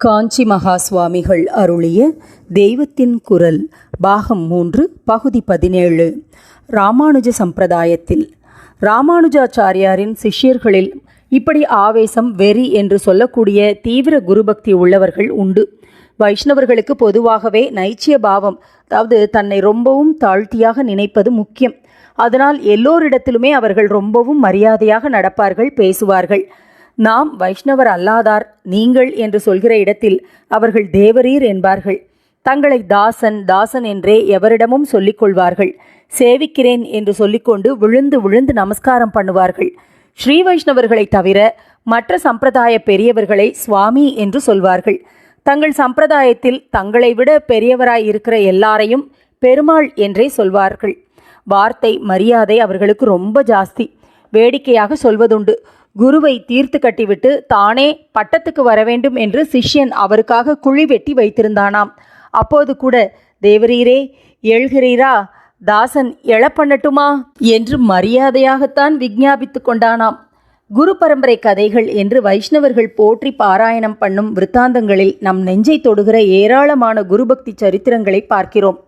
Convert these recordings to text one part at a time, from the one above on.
காஞ்சி மகா சுவாமிகள் அருளிய தெய்வத்தின் குரல் பாகம் மூன்று பகுதி பதினேழு. ராமானுஜ சம்பிரதாயத்தில் ராமானுஜாச்சாரியாரின் சிஷ்யர்களில் இப்படி ஆவேசம் வெறி என்று சொல்லக்கூடிய தீவிர குருபக்தி உள்ளவர்கள் உண்டு. வைஷ்ணவர்களுக்கு பொதுவாகவே நைச்சிய பாவம் அதாவது தன்னை ரொம்பவும் தாழ்த்தியாக நினைப்பது முக்கியம். அதனால் எல்லோரிடத்திலுமே அவர்கள் ரொம்பவும் மரியாதையாக நடப்பார்கள் பேசுவார்கள். நாம் வைஷ்ணவர் அல்லாதார் நீங்கள் என்று சொல்கிற இடத்தில் அவர்கள் தேவரீர் என்பார்கள். தங்களை தாசன் தாசன் என்றே எவரிடமும் சொல்லிக் கொள்வார்கள். சேவிக்கிறேன் என்று சொல்லிக்கொண்டு விழுந்து விழுந்து நமஸ்காரம் பண்ணுவார்கள். ஸ்ரீ வைஷ்ணவர்களை தவிர மற்ற சம்பிரதாய பெரியவர்களை சுவாமி என்று சொல்வார்கள். தங்கள் சம்பிரதாயத்தில் தங்களை விட பெரியவராய் இருக்கிற எல்லாரையும் பெருமாள் என்றே சொல்வார்கள். வார்த்தை மரியாதை அவர்களுக்கு ரொம்ப ஜாஸ்தி. வேடிக்கையாக சொல்வதுண்டு. குருவை தீர்த்து கட்டிவிட்டு தானே பட்டத்துக்கு வர வேண்டும் என்று சிஷ்யன் அவருக்காக குழி வெட்டி வைத்திருந்தானாம். அப்போது கூட தேவரீரே எழுகிறீரா தாசன் எழப்பண்ணட்டுமா? என்று மரியாதையாகத்தான் விஜாபித்து கொண்டானாம். குரு பரம்பரை கதைகள் என்று வைஷ்ணவர்கள் போற்றி பாராயணம் பண்ணும் விருத்தாந்தங்களில் நம் நெஞ்சை தொடுகிற ஏராளமான குருபக்தி சரித்திரங்களை பார்க்கிறோம்.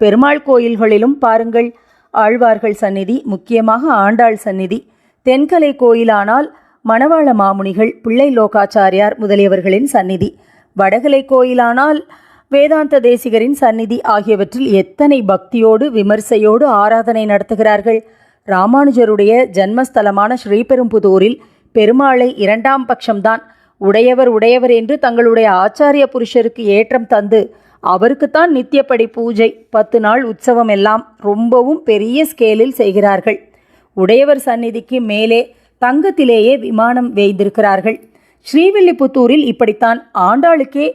பெருமாள் கோயில்களிலும் பாருங்கள் ஆழ்வார்கள் சந்நிதி முக்கியமாக ஆண்டாள் சந்நிதி. தென்கலை கோயிலானால் மணவாள மாமுனிகள் பிள்ளை லோகாச்சாரியார் முதலியவர்களின் சந்நிதி. வடகலை கோயிலானால் வேதாந்த தேசிகரின் சந்நிதி ஆகியவற்றில் எத்தனை பக்தியோடு விமர்சையோடு ஆராதனை நடத்துகிறார்கள்? ராமானுஜருடைய ஜன்மஸ்தலமான ஸ்ரீபெரும்புதூரில் பெருமாளை இரண்டாம் பட்சம்தான். உடையவர் உடையவர் என்று தங்களுடைய ஆச்சாரிய புருஷருக்கு ஏற்றம் தந்து அவருக்குத்தான் நித்தியப்படி பூஜை பத்து நாள் உற்சவம் எல்லாம் ரொம்பவும் பெரிய ஸ்கேலில் செய்கிறார்கள். உடையவர் சந்நிதிக்கு மேலே தங்கத்திலேயே விமானம் வேய்ந்திருக்கிறார்கள். ஸ்ரீவில்லிபுத்தூரில் இப்படித்தான் ஆண்டாளுக்கே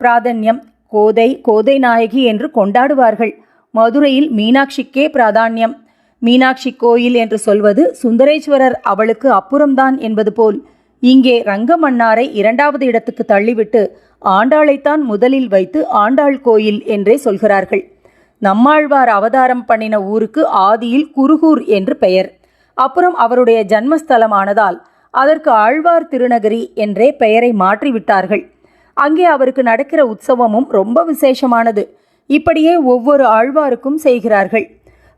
பிராதன்யம். கோதை கோதை நாயகி என்று கொண்டாடுவார்கள். மதுரையில் மீனாட்சிக்கே பிராதான்யம். மீனாட்சி கோயில் என்று சொல்வது சுந்தரேஸ்வரர் அவளுக்கு அப்புறம்தான் என்பது போல். இங்கே ரங்கமன்னாரை இரண்டாவது இடத்துக்கு தள்ளிவிட்டு ஆண்டாளைத்தான் முதலில் வைத்து ஆண்டாள் கோயில் என்றே சொல்கிறார்கள். நம்மாழ்வார் அவதாரம் பண்ணின ஊருக்கு ஆதியில் குருகூர் என்று பெயர். அப்புறம் அவருடைய ஜன்மஸ்தலமானதால் அதற்கு ஆழ்வார் திருநகரி என்றே பெயரை மாற்றிவிட்டார்கள். அங்கே அவருக்கு நடக்கிற உற்சவமும் ரொம்ப விசேஷமானது. இப்படியே ஒவ்வொரு ஆழ்வாருக்கும் செய்கிறார்கள்.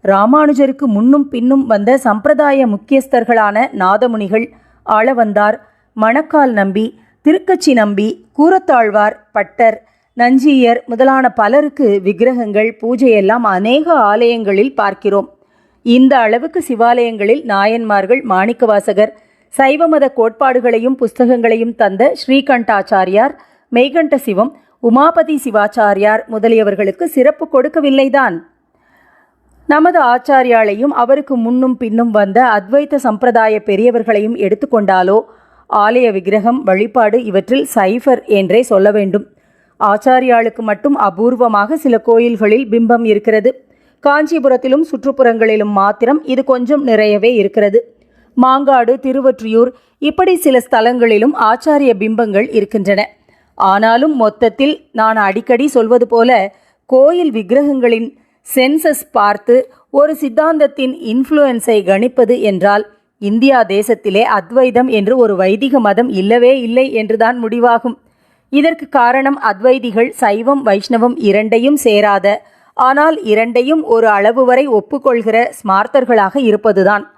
ராமானுஜருக்கு முன்னும் பின்னும் வந்த சம்பிரதாய முக்கியஸ்தர்களான நாதமுனிகள் ஆளவந்தார் மணக்கால் நம்பி திருக்கச்சி நம்பி கூரத்தாழ்வார் பட்டர் நஞ்சியர் முதலான பலருக்கு விக்கிரகங்கள் பூஜையெல்லாம் அநேக ஆலயங்களில் பார்க்கிறோம். இந்த அளவுக்கு சிவாலயங்களில் நாயன்மார்கள் மாணிக்கவாசகர் சைவ மத கோட்பாடுகளையும் புஸ்தகங்களையும் தந்த ஸ்ரீகண்டாச்சாரியார் மெய்கண்ட சிவம் உமாபதி சிவாச்சாரியார் முதலியவர்களுக்கு சிறப்பு கொடுக்கவில்லைதான். நமது ஆச்சாரியாளையும் அவருக்கு முன்னும் பின்னும் வந்த அத்வைத்த சம்பிரதாய பெரியவர்களையும் எடுத்துக்கொண்டாலோ ஆலய விக்கிரகம் வழிபாடு இவற்றில் சைஃபர் என்றே சொல்ல வேண்டும். ஆச்சாரியாளுக்கு மட்டும் அபூர்வமாக சில கோயில்களில் பிம்பம் இருக்கிறது. காஞ்சிபுரத்திலும் சுற்றுப்புறங்களிலும் மாத்திரம் இது கொஞ்சம் நிறையவே இருக்கிறது. மாங்காடு திருவற்றியூர் இப்படி சில ஸ்தலங்களிலும் ஆச்சாரிய பிம்பங்கள் இருக்கின்றன. ஆனாலும் மொத்தத்தில் நான் அடிக்கடி சொல்வது போல கோயில் விக்கிரகங்களின் சென்சஸ் பார்த்து ஒரு சித்தாந்தத்தின் இன்ஃப்ளூயன்ஸை கணிப்பது என்றால் இந்தியா தேசத்திலே அத்வைதம் என்று ஒரு வைதிக மதம் இல்லவே இல்லை என்றுதான் முடிவாகும். இதற்கு காரணம் அத்வைதிகள் சைவம் வைஷ்ணவம் இரண்டையும் சேராத ஆனால் இரண்டையும் ஒரு அளவு வரை ஒப்புக்கொள்கிற ஸ்மார்த்தர்களாக இருப்பதுதான்.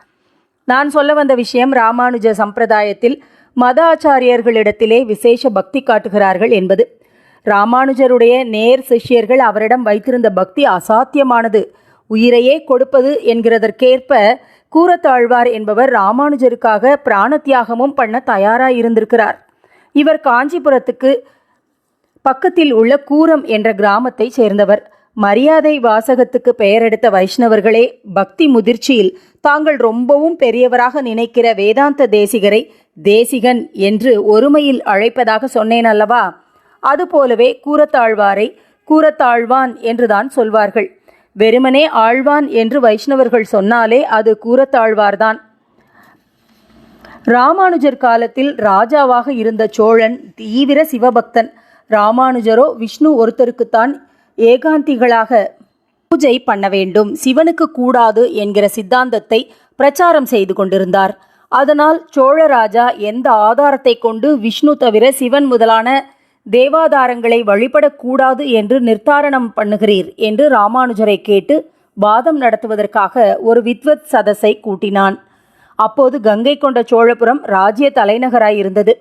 நான் சொல்ல வந்த விஷயம் ராமானுஜ சம்பிரதாயத்தில் மத ஆச்சாரியர்களிடத்திலே விசேஷ பக்தி காட்டுகிறார்கள் என்பது. ராமானுஜருடைய நேர் சிஷ்யர்கள் அவரிடம் வைத்திருந்த பக்தி அசாத்தியமானது. உயிரையே கொடுப்பது என்கிறதற்கேற்ப கூரத்தாழ்வார் என்பவர் ராமானுஜருக்காக பிராணத்தியாகமும் பண்ண தயாராக இருந்திருக்கிறார் இவர் காஞ்சிபுரத்துக்கு பக்கத்தில் உள்ள கூரம் என்ற கிராமத்தைச் சேர்ந்தவர். மரியாதை வாசகத்துக்கு பெயரெடுத்த வைஷ்ணவர்களே பக்தி முதிர்ச்சியில் தாங்கள் ரொம்பவும் பெரியவராக நினைக்கிற வேதாந்த தேசிகரை தேசிகன் என்று ஒருமையில் அழைப்பதாக சொன்னேன் அல்லவா? அதுபோலவே கூரத்தாழ்வாரை கூரத்தாழ்வான் என்றுதான் சொல்வார்கள். வெறுமனே ஆழ்வான் என்று வைஷ்ணவர்கள் சொன்னாலே அது கூரத்தாழ்வார்தான். ராமானுஜர் காலத்தில் ராஜாவாக இருந்த சோழன் தீவிர சிவபக்தன். ராமானுஜரோ விஷ்ணு ஒருத்தருக்குத்தான் ஏகாந்திகளாக பூஜை பண்ண வேண்டும். சிவனுக்கு கூடாது என்கிற சித்தாந்தத்தை பிரச்சாரம் செய்து கொண்டிருந்தார். அதனால் சோழராஜா எந்த ஆதாரத்தை கொண்டு விஷ்ணு தவிர சிவன் முதலான தேவாதாரங்களை வழிபடக்கூடாது என்று நிர்தாரணம் பண்ணுகிறீர் என்று ராமானுஜரை கேட்டு வாதம் நடத்துவதற்காக ஒரு வித்வத் சதஸை கூட்டினான். அப்போது கங்கை கொண்ட சோழபுரம் ராஜ்ய தலைநகராயிருந்தது.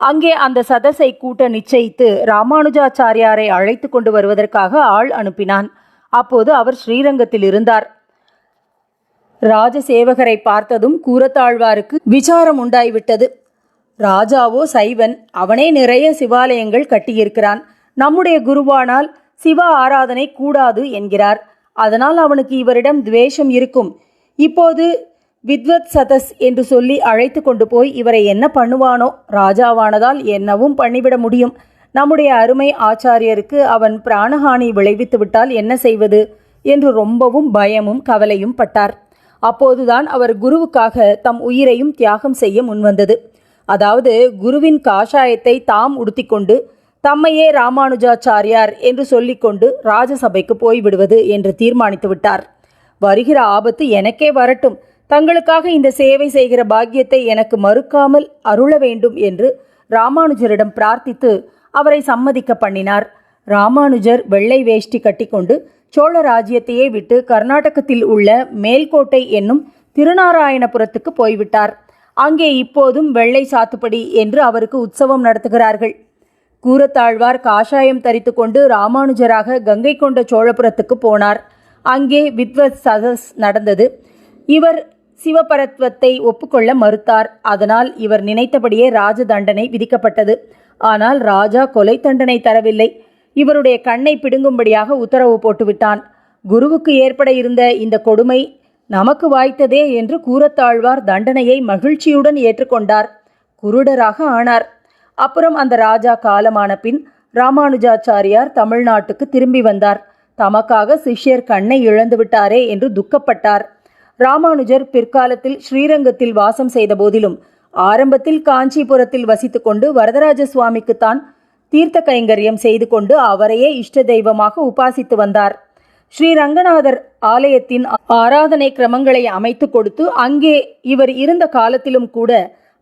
அங்கே அந்த சதசை கூட்ட நிச்சயித்து ராமானுஜாச்சாரியாரை அழைத்து கொண்டு வருவதற்காக ஆள் அனுப்பினான். அப்போது அவர் ஸ்ரீரங்கத்தில் இருந்தார். ராஜசேவகரை பார்த்ததும் கூரத்தாழ்வாருக்கு விசாரம் உண்டாய்விட்டது. ராஜாவோ சைவன் அவனே நிறைய சிவாலயங்கள் கட்டியிருக்கிறான். நம்முடைய குருவானால் சிவ ஆராதனை கூடாது என்கிறார். அதனால் அவனுக்கு இவரிடம் துவேஷம் இருக்கும். இப்போது வித்வத் சதஸ் என்று சொல்லி அழைத்து கொண்டு போய் இவரை என்ன பண்ணுவானோ ராஜாவானதால் என்னவும் பண்ணிவிட முடியும். நம்முடைய அருமை ஆச்சாரியருக்கு அவன் பிராணஹானி விளைவித்து விட்டால் என்ன செய்வது? என்று ரொம்பவும் பயமும் கவலையும் பட்டார். அப்போதுதான் அவர் குருவுக்காக தம் உயிரையும் தியாகம் செய்ய முன்வந்தது. அதாவது குருவின் காஷாயத்தை தாம் உடுத்திக்கொண்டு தம்மையே ராமானுஜாச்சாரியார் என்று சொல்லிக்கொண்டு ராஜசபைக்கு போய்விடுவது என்று தீர்மானித்து விட்டார். வருகிற ஆபத்து எனக்கே வரட்டும். தங்களுக்காக இந்த சேவை செய்கிற பாக்கியத்தை எனக்கு மறுக்காமல் அருள வேண்டும் என்று ராமானுஜரிடம் பிரார்த்தித்து அவரை சம்மதிக்க பண்ணினார். ராமானுஜர் வெள்ளை வேஷ்டி கட்டிக்கொண்டு சோழ ராஜ்யத்தையே விட்டு கர்நாடகத்தில் உள்ள மேல்கோட்டை என்னும் திருநாராயணபுரத்துக்கு போய்விட்டார். அங்கே இப்போதும் வெள்ளை சாத்துப்படி என்று அவருக்கு உற்சவம் நடத்துகிறார்கள். கூரத்தாழ்வார் காஷாயம் தரித்து கொண்டு ராமானுஜராக கங்கை கொண்ட சோழபுரத்துக்கு போனார். அங்கே வித்வத் சதஸ் நடந்தது. இவர் சிவபரத்வத்தை ஒப்புக்கொள்ள மறுத்தார். அதனால் இவர் நினைத்தபடியே ராஜ தண்டனை விதிக்கப்பட்டது. ஆனால் ராஜா கொலை தண்டனை தரவில்லை. இவருடைய கண்ணை பிடுங்கும்படியாக உத்தரவு போட்டுவிட்டான். குருவுக்கு ஏற்பட இருந்த இந்த கொடுமை நமக்கு வாய்த்ததே என்று கூறத்தாழ்வார் தண்டனையை மகிழ்ச்சியுடன் ஏற்றுக்கொண்டார். குருடராக ஆனார். அப்புறம் அந்த ராஜா காலமான பின் ராமானுஜாச்சாரியார் தமிழ்நாட்டுக்கு திரும்பி வந்தார். தமக்காக சிஷ்யர் கண்ணை இழந்து விட்டாரே என்று துக்கப்பட்டார். ராமானுஜர் பிற்காலத்தில் ஸ்ரீரங்கத்தில் வாசம் செய்த போதிலும் ஆரம்பத்தில் காஞ்சிபுரத்தில் வசித்துக்கொண்டு வரதராஜ சுவாமிக்குத்தான் தீர்த்த கைங்கரியம் செய்து கொண்டு அவரையே இஷ்ட தெய்வமாக உபாசித்து வந்தார். ஸ்ரீ ரங்கநாதர் ஆலயத்தின் ஆராதனை கிரமங்களை அமைத்து கொடுத்து அங்கே இவர் இருந்த காலத்திலும் கூட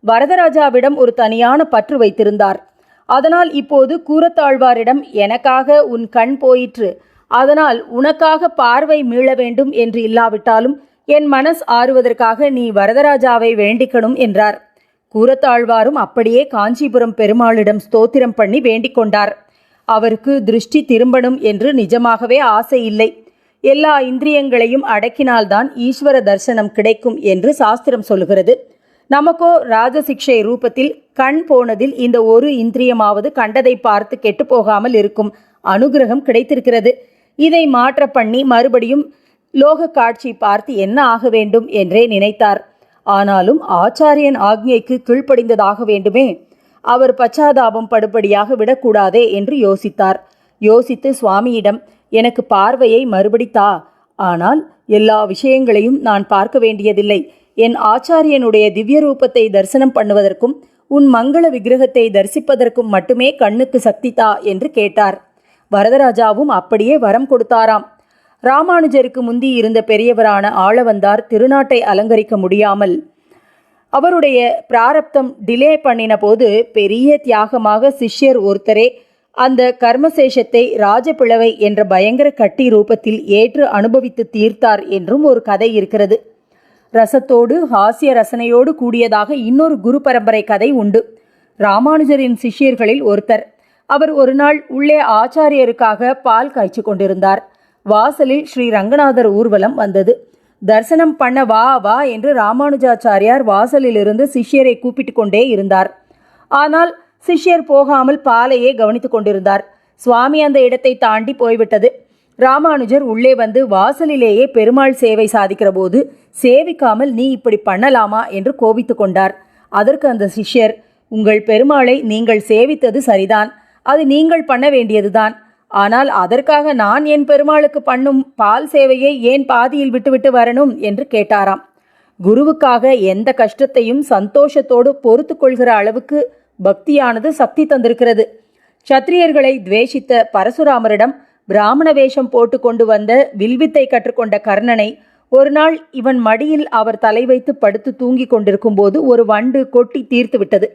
வரதராஜாவிடம் ஒரு தனியான பற்று வைத்திருந்தார். அதனால் இப்போது கூரத்தாழ்வாரிடம் எனக்காக உன் கண் போயிற்று. அதனால் உனக்காக பார்வை மீள வேண்டும் என்று இல்லாவிட்டாலும் என் மனஸ் ஆறுவதற்காக நீ வரதராஜாவை வேண்டிக்கணும் என்றார். கூரத்தாழ்வாரும் அப்படியே காஞ்சிபுரம் பெருமாளிடம் ஸ்தோத்திரம் பண்ணி வேண்டிக் கொண்டார். அவருக்கு திருஷ்டி திரும்பணும் என்று நிஜமாகவே ஆசை இல்லை. எல்லா இந்திரியங்களையும் அடக்கினால்தான் ஈஸ்வர தரிசனம் கிடைக்கும் என்று சாஸ்திரம் சொல்லுகிறது. நமக்கோ ராஜசிக்ஷை ரூபத்தில் கண் போனதில் இந்த ஒரு இந்திரியமாவது கண்டதை பார்த்து கெட்டு போகாமல் இருக்கும் அனுகிரகம் கிடைத்திருக்கிறது. இதை மாற்ற பண்ணி மறுபடியும் லோக காட்சி பார்த்து என்ன ஆக வேண்டும் என்றே நினைத்தார். ஆனாலும் ஆச்சாரியன் ஆக்ஞைக்கு கீழ்ப்படிந்ததாக வேண்டுமே அவர் பச்சாதாபம் படுபடியாக விடக்கூடாதே என்று யோசித்தார். யோசித்து சுவாமியிடம் எனக்கு பார்வையை மறுபடி தா. ஆனால் எல்லா விஷயங்களையும் நான் பார்க்க வேண்டியதில்லை. என் ஆச்சாரியனுடைய திவ்ய ரூபத்தை தரிசனம் பண்ணுவதற்கும் உன் மங்கள விக்கிரகத்தை தரிசிப்பதற்கும் மட்டுமே கண்ணுக்கு சக்தி தா என்று கேட்டார். வரதராஜாவும் அப்படியே வரம் கொடுத்தாராம். ராமானுஜருக்கு முந்தி இருந்த பெரியவரான ஆளவந்தார் திருநாட்டை அலங்கரிக்க முடியாமல் அவருடைய பிராரப்தம் டிலே பண்ணின போது பெரிய தியாகமாக சிஷ்யர் ஒருத்தரே அந்த கர்மசேஷத்தை ராஜபிளவை என்ற பயங்கர கட்டி ரூபத்தில் ஏற்று அனுபவித்து தீர்த்தார் என்றும் ஒரு கதை இருக்கிறது. ரசத்தோடு ஹாஸ்ய ரசனையோடு கூடியதாக இன்னொரு குரு பரம்பரை கதை உண்டு. ராமானுஜரின் சிஷ்யர்களில் ஒருத்தர். அவர் ஒரு நாள் உள்ளே ஆச்சாரியருக்காக பால் காய்ச்சி கொண்டிருந்தார். வாசலில் ஸ்ரீ ரங்கநாதர் ஊர்வலம் வந்தது. தரிசனம் பண்ண வா வா என்று ராமானுஜாச்சாரியார் வாசலிலிருந்து சிஷ்யரை கூப்பிட்டு கொண்டே இருந்தார். ஆனால் சிஷ்யர் போகாமல் பாலையே கவனித்துக் கொண்டிருந்தார். சுவாமி அந்த இடத்தை தாண்டி போய்விட்டது. ராமானுஜர் உள்ளே வந்து வாசலிலேயே பெருமாள் சேவை சாதிக்கிற போது சேவிக்காமல் நீ இப்படி பண்ணலாமா என்று கோபித்து கொண்டார். அதற்கு அந்த சிஷ்யர் உங்கள் பெருமாளை நீங்கள் சேவித்தது சரிதான். அது நீங்கள் பண்ண வேண்டியதுதான். ஆனால் அதற்காக நான் என் பெருமாளுக்கு பண்ணும் பால் சேவையை ஏன் பாதியில் விட்டுவிட்டு வரணும் என்று கேட்டாராம். குருவுக்காக எந்த கஷ்டத்தையும் சந்தோஷத்தோடு பொறுத்து கொள்கிற அளவுக்கு பக்தியானது சக்தி தந்திருக்கிறது. சத்திரியர்களை துவேஷித்த பரசுராமரிடம் பிராமண வேஷம் போட்டு கொண்டு வந்த வில்வித்தை கற்றுக்கொண்ட கர்ணனை ஒரு நாள் இவன் மடியில் அவர் தலை வைத்து படுத்து தூங்கிக் கொண்டிருக்கும் போது ஒரு வண்டு கொட்டி தீர்த்து விட்டது.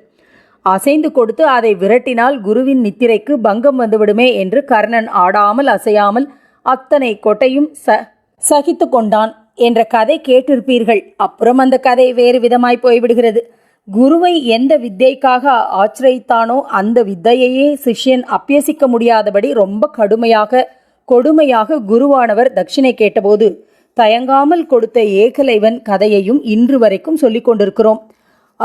அசைந்து கொடுத்து அதை விரட்டினால் குருவின் நித்திரைக்கு பங்கம் வந்துவிடுமே என்று கர்ணன் ஆடாமல் அசையாமல் அத்தனை கொட்டையும் ச சகித்து கொண்டான் என்ற கதை கேட்டிருப்பீர்கள். அப்புறம் அந்த கதை வேறு விதமாய் போய்விடுகிறது. குருவை எந்த வித்தைக்காக ஆச்சிரித்தானோ அந்த வித்தையையே சிஷ்யன் அப்பியசிக்க முடியாதபடி ரொம்ப கடுமையாக கொடுமையாக குருவானவர் தட்சிணை கேட்டபோது தயங்காமல் கொடுத்த ஏகலைவன் கதையையும் இன்று வரைக்கும் சொல்லிக் கொண்டிருக்கிறோம்.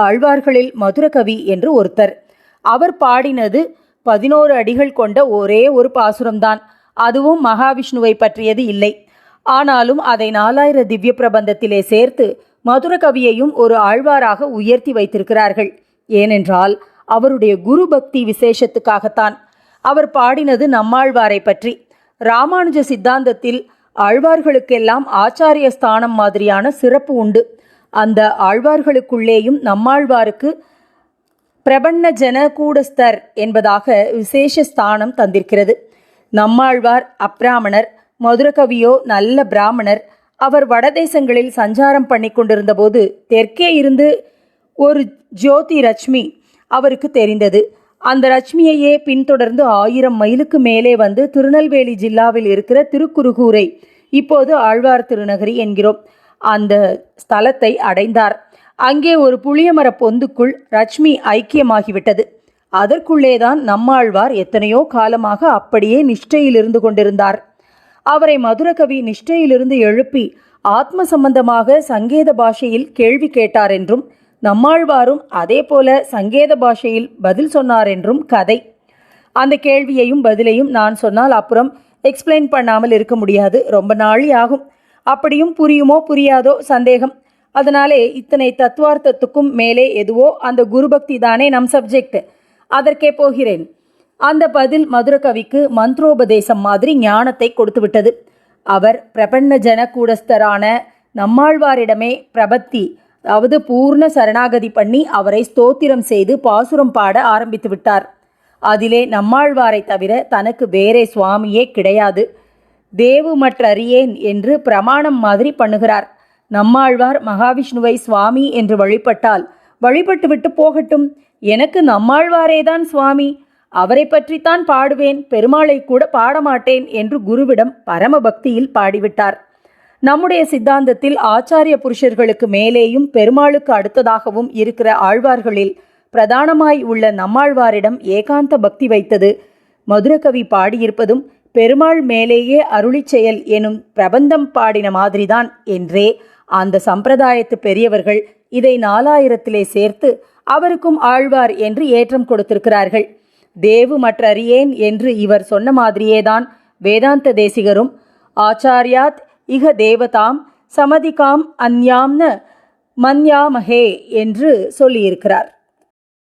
ஆழ்வார்களில் மதுரகவி என்று ஒருத்தர். அவர் பாடினது பதினோரு அடிகள் கொண்ட ஒரே ஒரு பாசுரம்தான். அதுவும் மகாவிஷ்ணுவை பற்றியது இல்லை. ஆனாலும் அதை நாலாயிர திவ்ய பிரபந்தத்திலே சேர்த்து மதுரகவியையும் ஒரு ஆழ்வாராக உயர்த்தி வைத்திருக்கிறார்கள். ஏனென்றால் அவருடைய குரு பக்தி விசேஷத்துக்காகத்தான். அவர் பாடினது நம்மாழ்வாரை பற்றி. ராமானுஜ சித்தாந்தத்தில் ஆழ்வார்களுக்கெல்லாம் ஆச்சாரிய ஸ்தானம் மாதிரியான சிறப்பு உண்டு. அந்த ஆழ்வார்களுக்குள்ளேயும் நம்மாழ்வாருக்கு பிரபன்ன ஜன கூடஸ்தர் என்பதாக விசேஷ ஸ்தானம் தந்திருக்கிறது. நம்மாழ்வார் அப்ராமணர் மதுரகவியோ நல்ல பிராமணர் அவர் வடதேசங்களில் சஞ்சாரம் பண்ணி கொண்டிருந்தபோது தெற்கே இருந்து ஒரு ஜோதி ரட்சுமி அவருக்கு தெரிந்தது. அந்த ரட்சுமியையே பின்தொடர்ந்து ஆயிரம் மைலுக்கு மேலே வந்து திருநெல்வேலி ஜில்லாவில் இருக்கிற திருக்குறுகூரை இப்போது ஆழ்வார் திருநகரி என்கிறோம். அந்த ஸ்தலத்தை அடைந்தார். அங்கே ஒரு புளியமர பொந்துக்குள் ரஜ்மி ஐக்கியமாகிவிட்டது. அதற்குள்ளேதான் நம்மாழ்வார் எத்தனையோ காலமாக அப்படியே நிஷ்டையிலிருந்து கொண்டிருந்தார். அவரை மதுரகவி நிஷ்டையிலிருந்து எழுப்பி ஆத்ம சம்பந்தமாக சங்கேத பாஷையில் கேள்வி கேட்டார் என்றும் நம்மாழ்வாரும் அதே போல சங்கேத பாஷையில் பதில் சொன்னார் என்றும் கதை. அந்த கேள்வியையும் பதிலையும் நான் சொன்னால் அப்புறம் எக்ஸ்பிளைன் பண்ணாமல் இருக்க முடியாது. ரொம்ப நாளி ஆகும். அப்படியும் புரியுமோ புரியாதோ சந்தேகம். அதனாலே இத்தனை தத்துவார்த்தத்துக்கும் மேலே எதுவோ அந்த குருபக்தி தானே நம் சப்ஜெக்ட் அதற்கே போகிறேன். அந்த பதில் மதுரகவிக்கு மந்திரோபதேசம் மாதிரி ஞானத்தை கொடுத்து விட்டது அவர் பிரபன்ன ஜன கூடஸ்தரான நம்மாழ்வாரிடமே பிரபத்தி அதாவது பூர்ண சரணாகதி பண்ணி அவரை ஸ்தோத்திரம் செய்து பாசுரம் பாட ஆரம்பித்து விட்டார். அதிலே நம்மாழ்வாரை தவிர தனக்கு வேறே சுவாமியே கிடையாது. தேவு மற்றறியேன் என்று பிரமாணம் மாதிரி பண்ணுகிறார். நம்மாழ்வார் மகாவிஷ்ணுவை சுவாமி என்று வழிபட்டால் வழிபட்டுவிட்டு போகட்டும். எனக்கு நம்மாழ்வாரேதான் சுவாமி. அவரை பற்றித்தான் பாடுவேன். பெருமாளை கூட பாடமாட்டேன் என்று குருவிடம் பரம பக்தியில் பாடிவிட்டார். நம்முடைய சித்தாந்தத்தில் ஆச்சாரிய புருஷர்களுக்கு மேலேயும் பெருமாளுக்கு அடுத்ததாகவும் இருக்கிற ஆழ்வார்களில் பிரதானமாய் உள்ள நம்மாழ்வாரிடம் ஏகாந்த பக்தி வைத்தது. மதுரகவி பாடியிருப்பதும் பெருமாள் மேலேயே அருளி செயல் எனும் பிரபந்தம் பாடின மாதிரிதான் என்றே அந்த சம்பிரதாயத்து பெரியவர்கள் இதை நாலாயிரத்திலே சேர்த்து அவருக்கும் ஆழ்வார் என்று ஏற்றம் கொடுத்திருக்கிறார்கள். தேவு மற்றறியேன் என்று இவர் சொன்ன மாதிரியேதான் வேதாந்த தேசிகரும் ஆச்சாரியாத் இக தேவதாம் சமதிகாம் அந்யாம்ன மன்யாமஹே என்று சொல்லியிருக்கிறார்.